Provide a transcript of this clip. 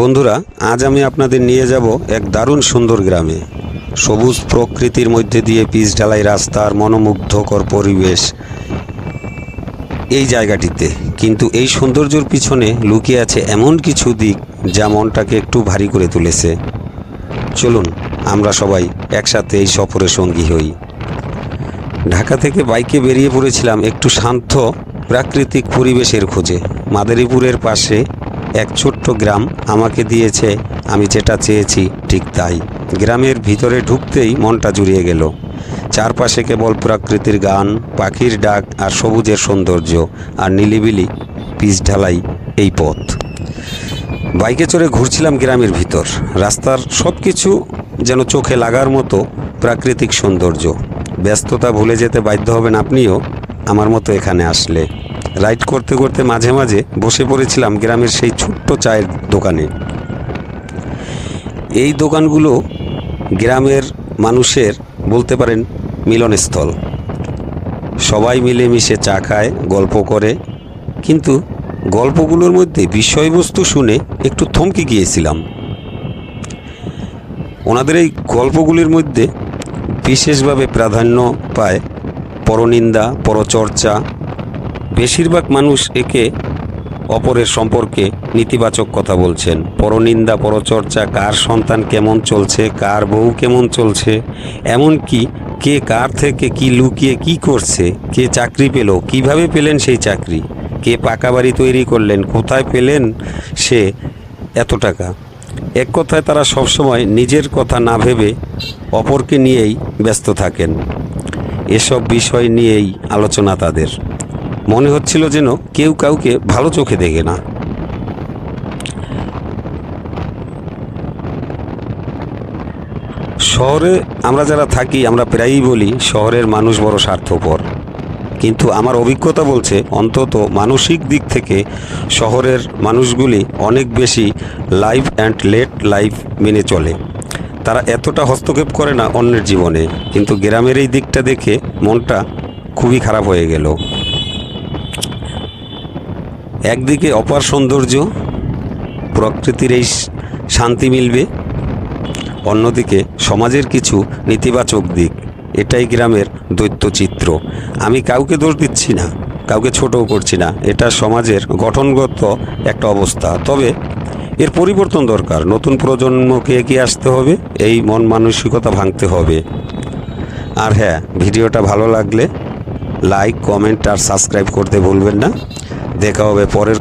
বন্ধুরা, আজ আমি আপনাদের নিয়ে যাব এক দারুণ সুন্দর গ্রামে। সবুজ প্রকৃতির মধ্যে দিয়ে পিচ ঢালাই রাস্তার মনোমুগ্ধকর পরিবেশ এই জায়গাটিতে। কিন্তু এই সৌন্দর্যের পিছনে লুকিয়ে আছে এমন কিছু দিক যা মনটাকে একটু ভারী করে তুলেছে। চলুন, আমরা সবাই একসাথে এই সফরে সঙ্গী হই। ঢাকা থেকে বাইকে বেরিয়ে পড়েছিলাম একটু শান্ত, প্রাকৃতিক পরিবেশের খোঁজে। মাদারীপুরের পাশে এক ছোট্ট গ্রাম আমাকে দিয়েছে, আমি যেটা চেয়েছি ঠিক তাই। গ্রামের ভিতরে ঢুকতেই মনটা জুড়িয়ে গেল। চারপাশে কেবল প্রাকৃতির গান, পাখির ডাক আর সবুজের সৌন্দর্য আর নিলিবিলি পিচ ঢালাই এই পথ। বাইকে চড়ে ঘুরছিলাম গ্রামের ভিতর। রাস্তার সব কিছু যেন চোখে লাগার মতো প্রাকৃতিক সৌন্দর্য। ব্যস্ততা ভুলে যেতে বাধ্য হবেন আপনিও, আমার মতো এখানে আসলে। রাইড করতে করতে মাঝে মাঝে বসে পড়েছিলাম গ্রামের সেই ছোট্ট চায়ের দোকানে। এই দোকানগুলো গ্রামের মানুষের বলতে পারেন মিলনস্থল। সবাই মিলেমিশে চা খায়, গল্প করে। কিন্তু গল্পগুলোর মধ্যে বিষয়বস্তু শুনে একটু থমকে গিয়েছিলাম। ওনাদের এই গল্পগুলির মধ্যে বিশেষভাবে প্রাধান্য পায় পরনিন্দা, পরচর্চা বেশিরভাগ মানুষ একে অপরের সম্পর্কে নেতিবাচক কথা বলছেন। পরনিন্দা, পরচর্চা, কার সন্তান কেমন চলছে, কার বউ কেমন চলছে, এমনকি কে কার থেকে কি লুকিয়ে কি করছে, কে চাকরি পেল, কীভাবে পেলেন সেই চাকরি, কে পাকা বাড়ি তৈরি করলেন, কোথায় পেলেন সে এত টাকা। এক কথায় তারা সবসময় নিজের কথা না ভেবে অপরকে নিয়েই ব্যস্ত থাকেন। এসব বিষয় নিয়েই আলোচনা তাদের। মনে হচ্ছিল যেন কেউ কাউকে ভালো চোখে দেখে না। শহরে আমরা যারা থাকি, আমরা প্রায়ই বলি শহরের মানুষ বড় স্বার্থপর। কিন্তু আমার অভিজ্ঞতা বলছে, অন্তত মানসিক দিক থেকে শহরের মানুষগুলি অনেক বেশি লাইফ অ্যান্ড লেট লাইফ মেনে চলে। তারা এতটা হস্তক্ষেপ করে না অন্যের জীবনে, কিন্তু গ্রামের এই দিকটা দেখে মনটা খুবই খারাপ হয়ে গেল। একদিকে অপার সৌন্দর্য, প্রকৃতির এই শান্তি মিলবে, অন্যদিকে সমাজের কিছু নেতিবাচক দিক। এটাই গ্রামের দৈত্য চিত্র আমি কাউকে দোষ দিচ্ছি না, কাউকে ছোটও করছি না। এটা সমাজের গঠনগত একটা অবস্থা। তবে এর পরিবর্তন দরকার। নতুন প্রজন্মকে এগিয়ে আসতে হবে, এই মন মানসিকতা ভাঙতে হবে। আর হ্যাঁ ভিডিওটা ভালো লাগলে লাইক, কমেন্ট আর সাবস্ক্রাইব করতে ভুলবেন না। দেখা হবে পরের